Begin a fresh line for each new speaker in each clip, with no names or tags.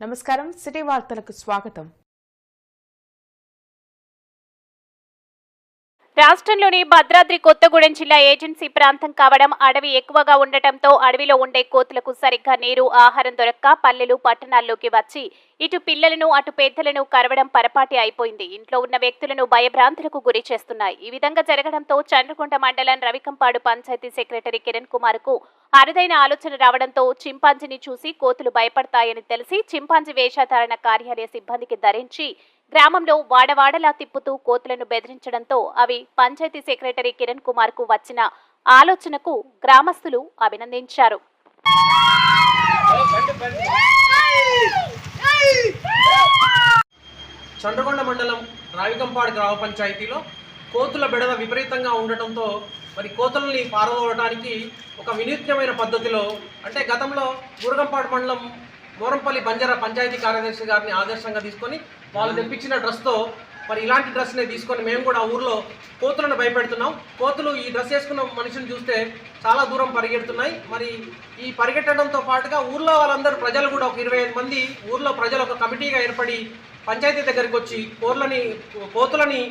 నమస్కారం. సిటీ వార్తలకు స్వాగతం.
రాష్ట్రంలోని భద్రాద్రి కొత్తగూడెం జిల్లా ఏజెన్సీ ప్రాంతం కావడం అడవి ఎక్కువగా ఉండటంతో అడవిలో ఉండే కోతులకు సరిగ్గా నీరు ఆహారం దొరక్క పల్లెలు పట్టణాల్లోకి వచ్చి ఇటు పిల్లలను అటు పెద్దలను కరవడం పరపాటి అయిపోయింది. ఇంట్లో ఉన్న వ్యక్తులను భయభ్రాంతులకు గురి చేస్తున్నాయి. ఈ విధంగా జరగడంతో చంద్రకొండ మండలం రవికంపాడు పంచాయతీ సెక్రటరీ కిరణ్ కుమార్కు అరుదైన ఆలోచన రావడంతో చింపాంజీని చూసి కోతులు భయపడతాయని తెలిసి చింపాంజీ వేషధారణ కార్యాలయ సిబ్బందికి ధరించి గ్రామంలో వాడవాడలా తిప్పుతూ కోతులను బెదిరించడంతో అవి పంచాయతీ సెక్రటరీ కిరణ్ కుమార్కు వచ్చిన ఆలోచనకు గ్రామస్తులు అభినందించారు.
చండ్రగొండ మండలం రావికంపాడు గ్రామ పంచాయతీలో కోతుల బెడద విపరీతంగా ఉండటంతో మరి కోతులని పారదోడటానికి ఒక వినూత్నమైన పద్ధతిలో అంటే గతంలో గురగంపాడు మండలం మోరంపల్లి బంజారా పంచాయతీ కార్యదర్శి గారిని ఆదర్శంగా తీసుకొని వాళ్ళు తెప్పించిన డ్రెస్తో మరి ఇలాంటి డ్రెస్నే తీసుకొని మేము కూడా ఊర్లో కోతులను భయపెడుతున్నాం. కోతులు ఈ డ్రెస్ వేసుకున్న మనిషిని చూస్తే చాలా దూరం పరిగెడుతున్నాయి. మరి ఈ పరిగెట్టడంతో పాటుగా ఊర్లో వాళ్ళందరూ ప్రజలు కూడా ఒక ఇరవై ఐదు మంది ఊర్లో ప్రజలు ఒక కమిటీగా ఏర్పడి పంచాయతీ దగ్గరికి వచ్చి కోర్లని కోతులని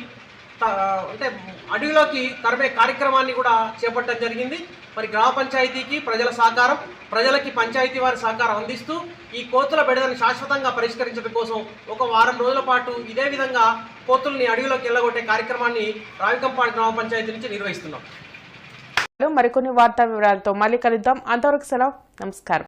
అంటే అడవిలోకి తరిమే కార్యక్రమాన్ని కూడా చేపట్టడం జరిగింది. మరి గ్రామ పంచాయతీకి ప్రజల సహకారం ప్రజలకి పంచాయతీ వారి సహకారం అందిస్తూ ఈ కోతుల బెడదని శాశ్వతంగా పరిష్కరించడం కోసం ఒక వారం రోజుల పాటు ఇదే విధంగా కోతుల్ని అడవిలోకి వెళ్ళగొట్టే కార్యక్రమాన్ని రావికంపాడు గ్రామ పంచాయతీ నుంచి నిర్వహిస్తున్నాం.
మరికొన్ని వార్తా వివరాలతో మళ్ళీ కలుద్దాం. అంతవరకు సెలవు. నమస్కారం.